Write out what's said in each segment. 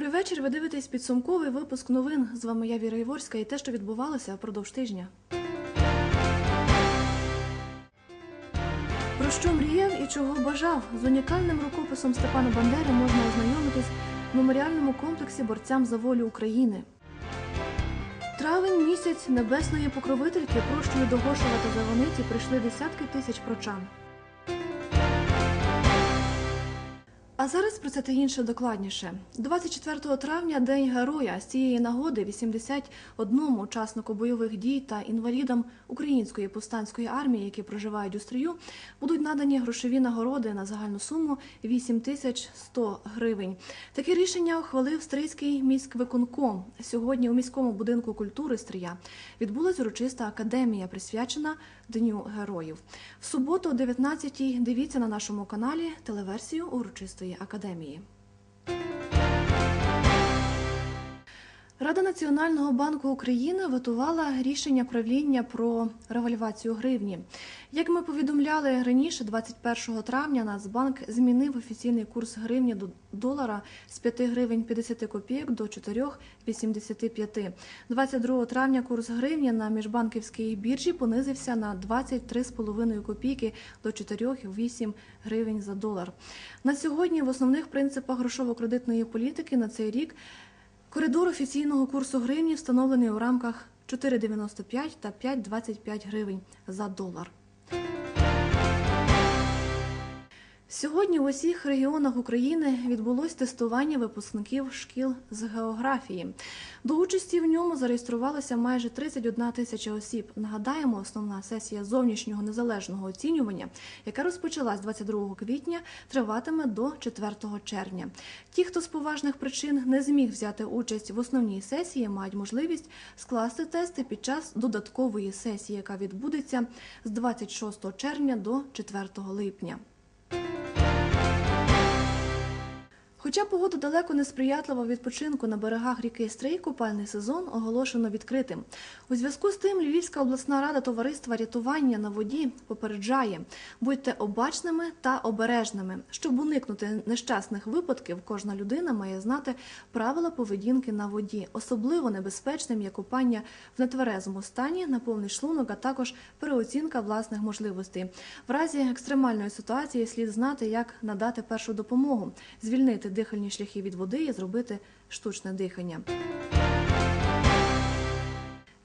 Добрий вечір. Ви дивитесь підсумковий випуск новин. З вами я Віра Іворська і те, що відбувалося впродовж тижня. Про що мріяв і чого бажав? З унікальним рукописом Степана Бандери можна ознайомитись в меморіальному комплексі борцям за волю України. Травень місяць небесної покровительки прощою до Гошева та прийшли десятки тисяч прочан. А зараз про це та інше докладніше. 24 травня День Героя. З цієї нагоди 81 учаснику бойових дій та інвалідам Української повстанської армії, які проживають у стрію, будуть надані грошові нагороди на загальну суму 8 тисяч 100 гривень. Таке рішення ухвалив Стрийський міськвиконком. Сьогодні у міському будинку культури Стрия відбулась урочиста академія, присвячена Дню Героїв. В суботу о 19-й дивіться на нашому каналі телеверсію урочистої академії. Рада Національного банку України готувала рішення правління про револьвацію гривні. Як ми повідомляли раніше, 21 травня Нацбанк змінив офіційний курс гривні до долара з 5 гривень 50 копійок до 4,85. 22 травня курс гривні на міжбанківській біржі понизився на 23,5 копійки до 4,8 гривень за долар. На сьогодні в основних принципах грошово-кредитної політики на цей рік Коридор офіційного курсу гривні встановлений у рамках 4,95 та 5,25 гривень за долар. Сьогодні в усіх регіонах України відбулось тестування випускників шкіл з географії. До участі в ньому зареєструвалося майже 31 тисяча осіб. Нагадаємо, основна сесія зовнішнього незалежного оцінювання, яка розпочалась 22 квітня, триватиме до 4 червня. Ті, хто з поважних причин не зміг взяти участь в основній сесії, мають можливість скласти тести під час додаткової сесії, яка відбудеться з 26 червня до 4 липня. Хоча погода далеко не сприятлива відпочинку на берегах ріки Стрий, купальний сезон оголошено відкритим. У зв'язку з тим Львівська обласна рада товариства рятування на воді попереджає: будьте обачними та обережними. Щоб уникнути нещасних випадків, кожна людина має знати правила поведінки на воді. Особливо небезпечним є купання в нетверезому стані на повний шлунок, а також переоцінка власних можливостей. В разі екстремальної ситуації слід знати, як надати першу допомогу, звільнити дихальні шляхи від води і зробити штучне дихання.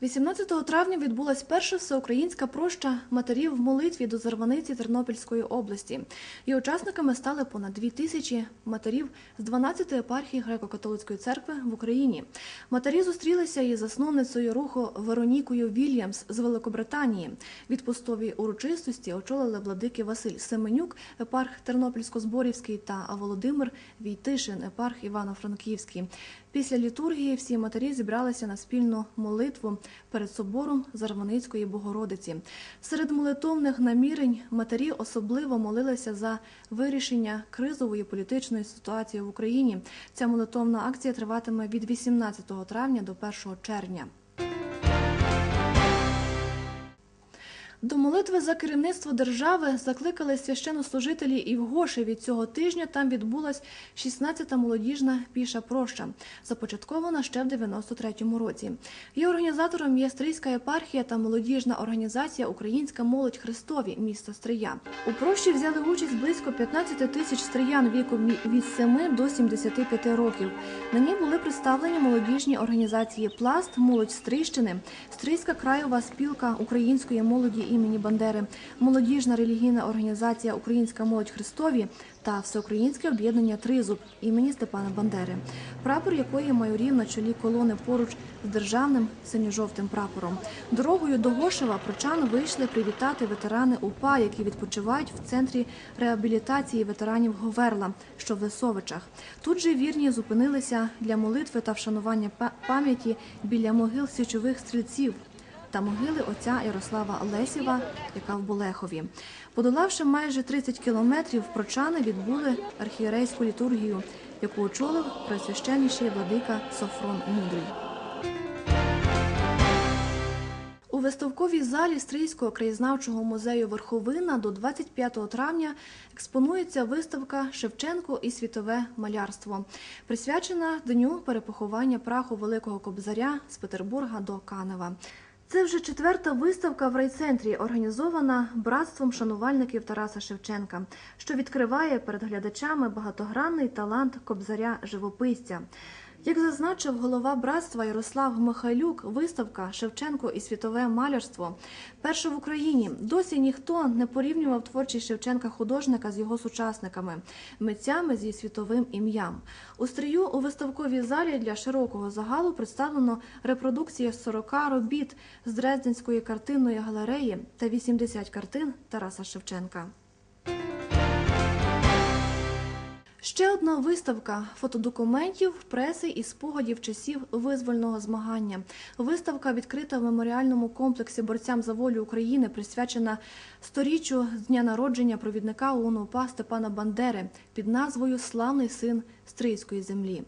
18 травня відбулась перша всеукраїнська проща матерів в молитві до Зарваниці Тернопільської області. Її учасниками стали понад дві тисячі матерів з 12 епархій греко-католицької церкви в Україні. Матері зустрілися із засновницею руху Веронікою Вільямс з Великобританії. Відпустові урочистості очолили владики Василь Семенюк, епарх Тернопільсько-Зборівський та Володимир Війтишин, епарх Івано-Франківський. Після літургії всі матері зібралися на спільну молитву перед собором Зарваницької Богородиці. Серед молитовних намірень матері особливо молилися за вирішення кризової політичної ситуації в Україні. Ця молитовна акція триватиме від 18 травня до 1 червня. До молитви за керівництво держави закликали священнослужителі і в Гошеві. Цього тижня там відбулась 16-та молодіжна піша проща, започаткована ще в 93-му році. Її організатором є Стрийська єпархія та молодіжна організація Українська молодь Христові міста Стрия. У прощі взяли участь близько 15 тисяч стриян віком від 7 до 75 років. На ній були представлені молодіжні організації Пласт, молодь Стрийщини, Стрийська краєва спілка української молоді імені Бандери, молодіжна релігійна організація Українська молодь Христові та Всеукраїнське об'єднання Тризуб імені Степана Бандери, прапор якої майорів на чолі колони поруч з державним синьо-жовтим прапором. Дорогою до Гошева прочан вийшли привітати ветерани УПА, які відпочивають в центрі реабілітації ветеранів Говерла, що в Лисовичах. Тут же вірні зупинилися для молитви та вшанування пам'яті біля могил січових стрільців та могили отця Ярослава Лесєва, яка в Болехові. Подолавши майже 30 кілометрів, прочани відбули архієрейську літургію, яку очолив пресвященніший владика Софрон Мудрий. У виставковій залі Стрийського краєзнавчого музею Верховина до 25 травня експонується виставка Шевченко і світове малярство, присвячена дню перепоховання праху Великого Кобзаря з Петербурга до Канева. Це вже четверта виставка в райцентрі, організована братством шанувальників Тараса Шевченка, що відкриває перед глядачами багатогранний талант кобзаря живописця. Як зазначив голова братства Ярослав Михайлюк, виставка Шевченко і світове малярство перша в Україні. Досі ніхто не порівнював творчість Шевченка художника з його сучасниками, митцями зі світовим ім'ям. У стрію у виставковій залі для широкого загалу представлено репродукція 40 робіт з Дрезденської картинної галереї та 80 картин Тараса Шевченка. Ще одна виставка фотодокументів, преси і спогадів часів визвольного змагання. Виставка відкрита в меморіальному комплексі борцям за волю України, присвячена сторіччю з дня народження провідника ОУН УПА Степана Бандери під назвою Славний син Стрийської землі.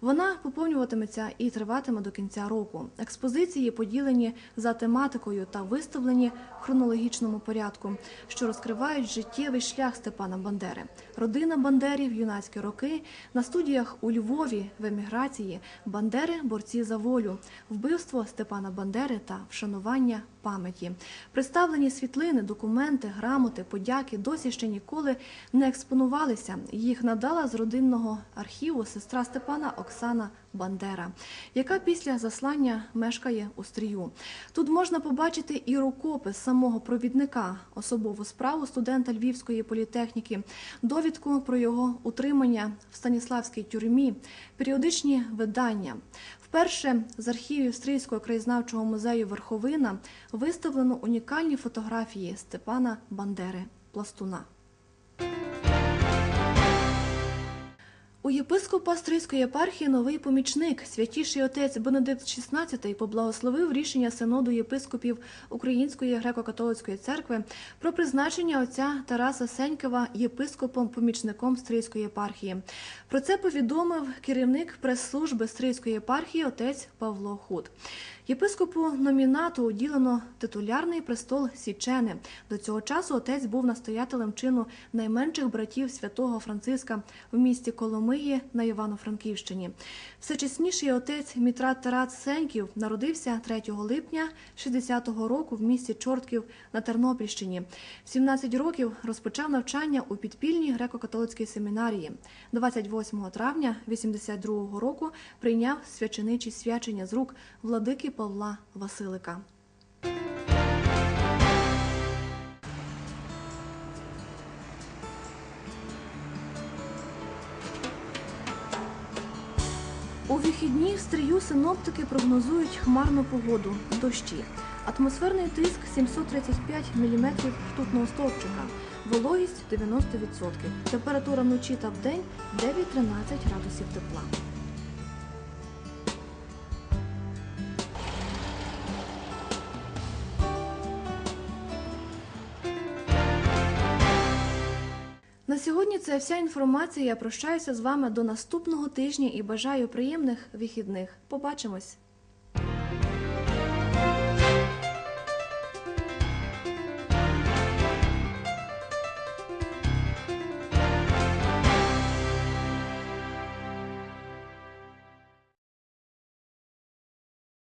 Вона поповнюватиметься і триватиме до кінця року. Експозиції поділені за тематикою та виставлені в хронологічному порядку, що розкривають життєвий шлях Степана Бандери, родина Бандерів, юнацькі роки на студіях у Львові в еміграції, Бандери, борці за волю, вбивство Степана Бандери та вшанування пам'яті. Представлені світлини, документи, грамоти, подяки досі ще ніколи не експонувалися. Їх надала з родинного архіву сестра Степана Оксана Бандера, яка після заслання мешкає у стрію. Тут можна побачити і рукопис самого провідника, особову справу студента Львівської політехніки, довідку про його утримання в Станіславській тюрмі, періодичні видання. Вперше з архівів Стрийського краєзнавчого музею Верховина виставлено унікальні фотографії Степана Бандери Пластуна. У єпископа Стрийської єпархії новий помічник, святіший отець Бенедикт XVI поблагословив рішення синоду єпископів Української греко-католицької церкви про призначення отця Тараса Сенькова єпископом-помічником Стрийської єпархії. Про це повідомив керівник прес-служби Стрийської єпархії отець Павло Худ. Єпископу номінату уділено титулярний престол Січени. До цього часу отець був настоятелем чину найменших братів святого Франциска в місті Коломиї на Івано-Франківщині. Всечесніший отець Мітрат Тарас Сеньків народився 3 липня 60-го року в місті Чортків на Тернопільщині. В 17 років розпочав навчання у підпільній греко-католицькій семінарії. 28 травня 82-го року прийняв свяченичі свячення з рук владики Павла Василика. У вихідні в стрію синоптики прогнозують хмарну погоду, дощі. Атмосферний тиск 735 мм ртутного стовпчика, вологість 90%. Температура вночі та вдень 9-13 градусів тепла. Сьогодні це вся інформація. Я прощаюся з вами до наступного тижня і бажаю приємних вихідних. Побачимось!